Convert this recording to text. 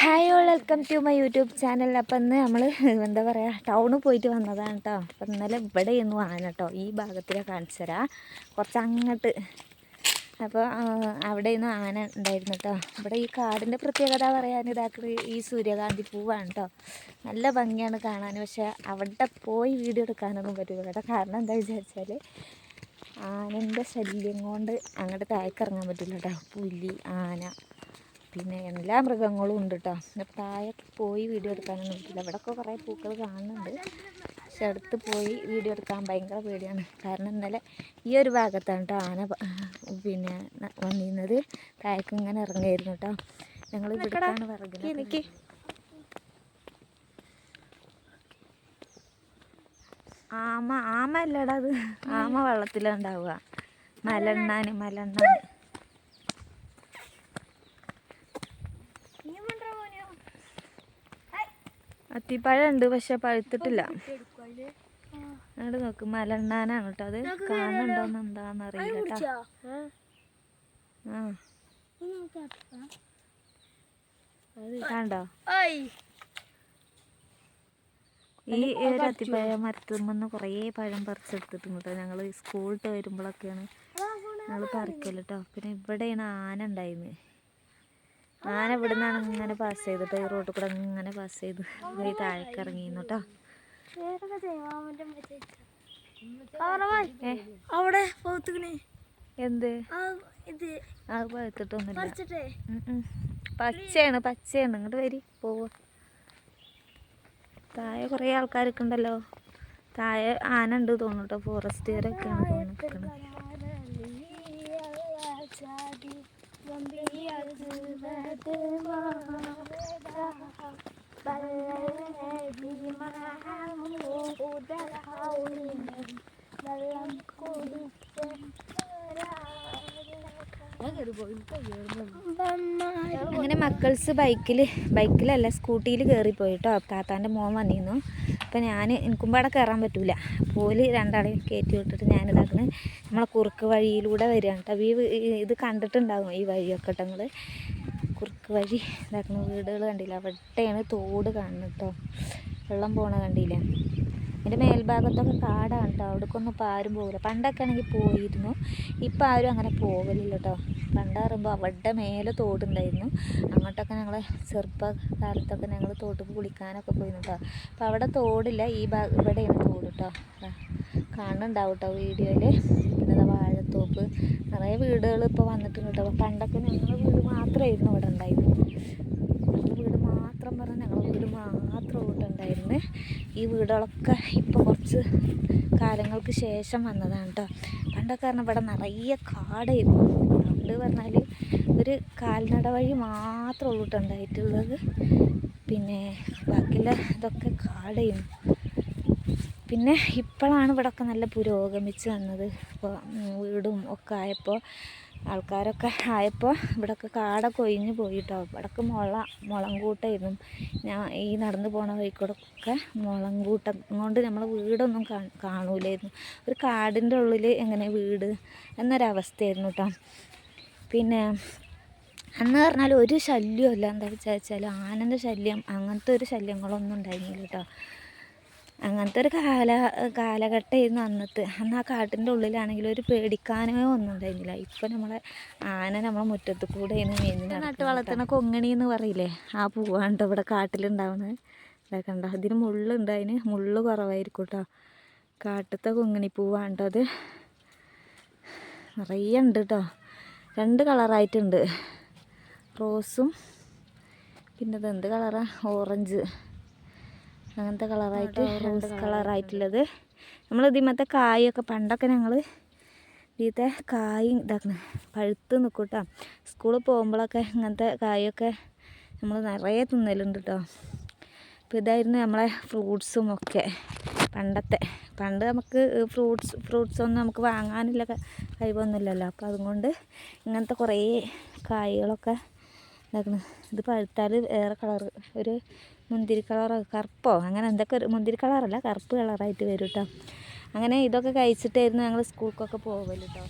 Hi all welcome to my YouTube channel appam ഇന്ന് നമ്മൾ എന്താ പറയുക ടൗണിൽ പോയിട്ട് വന്നതാണ് കേട്ടോ അപ്പം ഇന്നലെ ഇവിടെ ഒന്നും വാങ്ങാൻ കേട്ടോ ഈ ഭാഗത്തിലെ കാണിച്ചു തരാം. കുറച്ച് അങ്ങോട്ട്. അപ്പോൾ അവിടെ നിന്ന് ആന ഉണ്ടായിരുന്നു കേട്ടോ ഇവിടെ ഈ കാടിന്റെ പ്രത്യേകത പറയാൻ ഇതാക്കുന്നത് ഈ സൂര്യകാന്തി പൂവാണ് കേട്ടോ നല്ല ഭംഗിയാണ് കാണാൻ. പക്ഷേ അവിടെ പോയി വീഡിയോ എടുക്കാനൊന്നും പറ്റില്ല കേട്ടോ കാരണം എന്താ വിചാരിച്ചാൽ ആനന്റെ ശല്യം കൊണ്ട് അങ്ങോട്ട് താഴേക്കിറങ്ങാൻ പറ്റില്ല കേട്ടോ പുലി ആന. പിന്നെ എല്ലാ മൃഗങ്ങളും ഉണ്ട് കേട്ടോ അപ്പോൾ താഴെ പോയി വീഡിയോ എടുക്കാനൊന്നും പറ്റില്ല. ഇവിടെയൊക്കെ കുറേ പൂക്കൾ കാണുന്നുണ്ട്. പക്ഷെ അടുത്ത് പോയി വീഡിയോ എടുക്കാൻ ഭയങ്കര പേടിയാണ്. കാരണം ഇന്നലെ ഈ ഒരു ഭാഗത്താണ് കേട്ടോ ആന പിന്നെ വന്നിരുന്നത്. താഴേക്ക് ഇങ്ങനെ ഇറങ്ങിയായിരുന്നു കേട്ടോ ഞങ്ങൾ ഇവിടെയാണ് പറയുന്നത് എനിക്ക് ആമ ആമ അല്ലടാ അത്. ആമ വെള്ളത്തിലുണ്ടാവുക മലണ്ണാന് മലണ്ണാന്. അത്തിപ്പഴം ഉണ്ട് പക്ഷെ പഴുത്തിട്ടില്ല. അങ്ങോട്ട് നോക്ക് മലണ്ണാനാണ് കേട്ടോ അത്. കാണുന്നുണ്ടോന്ന് എന്താന്ന് അറിയില്ല കേട്ടോ. ആ. കണ്ടോ? ഈ ഒരു അത്തിപ്പഴം മരത്തുമെന്ന് കുറേ പഴം പറിച്ചെടുത്തിട്ടുണ്ട് കേട്ടോ. ഞങ്ങൾ സ്കൂളിട്ട് വരുമ്പോഴൊക്കെയാണ് ഞങ്ങൾ പറിക്കൽ കേട്ടോ. പിന്നെ ഇവിടെയാണ് ആന ഉണ്ടായിരുന്നത് ആന ഇവിടെ നിന്നാണ് ഇങ്ങനെ പാസ് ചെയ്തിട്ട് ഈ റോഡിൽ കൂടെ ഇങ്ങനെ പാസ് ചെയ്ത് ഈ താഴേക്ക് ഇറങ്ങിയിരുന്നു കേട്ടോ. അവിടെ എന്ത്? അത് പഴുത്തിട്ടൊന്നുമില്ല. പച്ചയാണ് പച്ചയാണ്. ഇങ്ങോട്ട് വരി പോവ താഴെ കുറേ ആൾക്കാരൊക്കെ ഉണ്ടല്ലോ. താഴെ ആന ഉണ്ട് തോന്നുന്നു കേട്ടോ. ഫോറസ്റ്റുകാരൊക്കെയാണ് തോന്നുന്നു. Zombiyi özledim ah Bellerine bir അങ്ങനെ മക്കൾസ് ബൈക്കിൽ ബൈക്കിലല്ല സ്കൂട്ടിയിൽ കയറിപ്പോയി കേട്ടോ താത്താന്റെ മോൻ വന്നിരുന്നു. അപ്പം ഞാൻ എനിക്കുമ്പാടെ കയറാൻ പറ്റൂല. പോൽ രണ്ടാളെയും കയറ്റി വിട്ടിട്ട് ഞാനിതാക്കണ്. നമ്മളെ കുറുക്ക് വഴിയിലൂടെ വരികയാണ് കേട്ടോ. ഈ ഇത് കണ്ടിട്ടുണ്ടാകും ഈ വഴിയൊക്കെ കേട്ടോ നിങ്ങൾ കുറുക്ക് വഴി ഇതാക്കണ വീടുകൾ കണ്ടില്ല? അവിടെയാണ് തോട് കാണുന്നത് കേട്ടോ. വെള്ളം പോണ കണ്ടില്ലേ? ഇതിന്റെ മേൽഭാഗത്തൊക്കെ കാടാണ് കേട്ടോ അവിടേക്കൊന്നും ഇപ്പോൾ ആരും പോകില്ല പണ്ടൊക്കെ ആണെങ്കിൽ പോയിരുന്നു. ഇപ്പോൾ ആരും അങ്ങനെ പോകലില്ല കേട്ടോ പണ്ട് പറയുമ്പോൾ അവിടെ മേലെ തോടുണ്ടായിരുന്നു. അങ്ങോട്ടൊക്കെ ഞങ്ങൾ ചെറുപ്പകാലത്തൊക്കെ ഞങ്ങൾ തോട്ടിൽ കുളിക്കാനൊക്കെ പോയിരുന്നു കേട്ടോ അപ്പോൾ അവിടെ തോടില്ല. ഈ ഭാഗം ഇവിടെയാണ് തോട് കേട്ടോ കാണുന്നുണ്ടാവും കേട്ടോ വീഡിയോയിൽ. പിന്നെ വാഴത്തോപ്പ്. നിറയെ വീടുകൾ ഇപ്പോൾ വന്നിട്ടുണ്ട് കേട്ടോ പണ്ടൊക്കെ ഞങ്ങളുടെ വീട് മാത്രമായിരുന്നു ഇവിടെ ഉണ്ടായിരുന്നത്. മാത്രം പറഞ്ഞാൽ ഞങ്ങളുടെ വീട് മാത്രം വീട്ടുണ്ടായിരുന്നു ഈ വീടുകളൊക്കെ ഇപ്പോൾ കുറച്ച് കാലങ്ങൾക്ക് ശേഷം വന്നതാണ് കേട്ടോ പണ്ടൊക്കെ പറഞ്ഞാൽ ഇവിടെ നിറയെ കാടായിരുന്നു. പണ്ട് പറഞ്ഞാൽ ഒരു കാൽനട വഴി മാത്രമേ ഉള്ളിട്ടുണ്ടായിട്ടുള്ളത് പിന്നെ ബാക്കിയുള്ള ഇതൊക്കെ കാടായിരുന്നു. പിന്നെ ഇപ്പോഴാണ് ഇവിടെയൊക്കെ നല്ല പുരോഗമിച്ച് വന്നത്. ഇപ്പോൾ വീടും ഒക്കെ ആയപ്പോൾ ആൾക്കാരൊക്കെ ആയപ്പോൾ ഇവിടെയൊക്കെ കാടൊക്കെ ഒഴിഞ്ഞു പോയി കേട്ടോ ഇവിടെയൊക്കെ മുള മുളം കൂട്ടായിരുന്നു ഞാൻ ഈ നടന്നു പോണ വഴിക്കൂടെ ഒക്കെ മുളം കൂട്ടം കൊണ്ട് നമ്മളെ വീടൊന്നും കാണൂലായിരുന്നു. ഒരു കാടിന്റെ ഉള്ളിൽ എങ്ങനെ വീട് എന്നൊരവസ്ഥയായിരുന്നു കേട്ടോ പിന്നെ അന്ന് പറഞ്ഞാൽ ഒരു ശല്യമല്ല എന്താ വെച്ചാൽ ആനന്റെ ശല്യം അങ്ങനത്തെ ഒരു ശല്യങ്ങളൊന്നും ഉണ്ടായിരുന്നില്ല കേട്ടോ അങ്ങനത്തെ ഒരു കാല കാലഘട്ടമായിരുന്നു അന്നത്തെ. അന്ന് ആ കാട്ടിന്റെ ഉള്ളിലാണെങ്കിൽ ഒരു പേടിക്കാനോ ഒന്നും ഉണ്ടായിരുന്നില്ല ഇപ്പം നമ്മളെ ആന നമ്മളെ മുറ്റത്ത് കൂടെ മേഞ്ഞ് നട്ട് വളർത്തുന്ന കൊങ്ങണി എന്ന് പറയില്ലേ? ആ പൂവാണ്ടോ ഇവിടെ കാട്ടിലുണ്ടാവുന്നത്. ഇതൊക്കെ ഉണ്ടോ ഇതിന് മുള്ളുണ്ട് അതിന്. മുള്ള് കുറവായിരിക്കും കേട്ടോ. കാട്ടത്തെ കൊങ്ങണി പൂവാണ് അത്. നിറയെ ഉണ്ട് കേട്ടോ. രണ്ട് കളറായിട്ടുണ്ട്. റോസും പിന്നെ ഇത് എന്ത് കളറാണ് ഓറഞ്ച്. അങ്ങനത്തെ കളറായിട്ട് റോസ് കളറായിട്ടുള്ളത്. നമ്മൾ ഇതിമത്തെ കായൊക്കെ പണ്ടൊക്കെ ഞങ്ങൾ ഇതിലത്തെ കായ് ഇതാക്കണം പഴുത്ത് നിൽക്കും കേട്ടോ സ്കൂളിൽ പോകുമ്പോഴൊക്കെ ഇങ്ങനത്തെ കായൊക്കെ നമ്മൾ നിറയെ തിന്നലുണ്ട് കേട്ടോ അപ്പോൾ ഇതായിരുന്നു നമ്മളെ ഫ്രൂട്ട്സും ഒക്കെ പണ്ടത്തെ. പണ്ട് നമുക്ക് ഫ്രൂട്ട്സ് ഫ്രൂട്ട്സ് ഒന്നും നമുക്ക് വാങ്ങാനില്ല കഴിവൊന്നുമില്ലല്ലോ. അപ്പോൾ അതുകൊണ്ട് ഇങ്ങനത്തെ കുറേ കായകളൊക്കെ ഇതാക്കണം. ഇത് പഴുത്താൽ വേറെ കളർ ഒരു മുന്തിരി കളറോ കറുപ്പോ? അങ്ങനെ എന്തൊക്കെ ഒരു മുന്തിരി കളറല്ല കറുപ്പ് കളറായിട്ട് വരും കേട്ടോ അങ്ങനെ ഇതൊക്കെ കഴിച്ചിട്ടായിരുന്നു ഞങ്ങൾ സ്കൂൾക്കൊക്കെ പോകൽ കേട്ടോ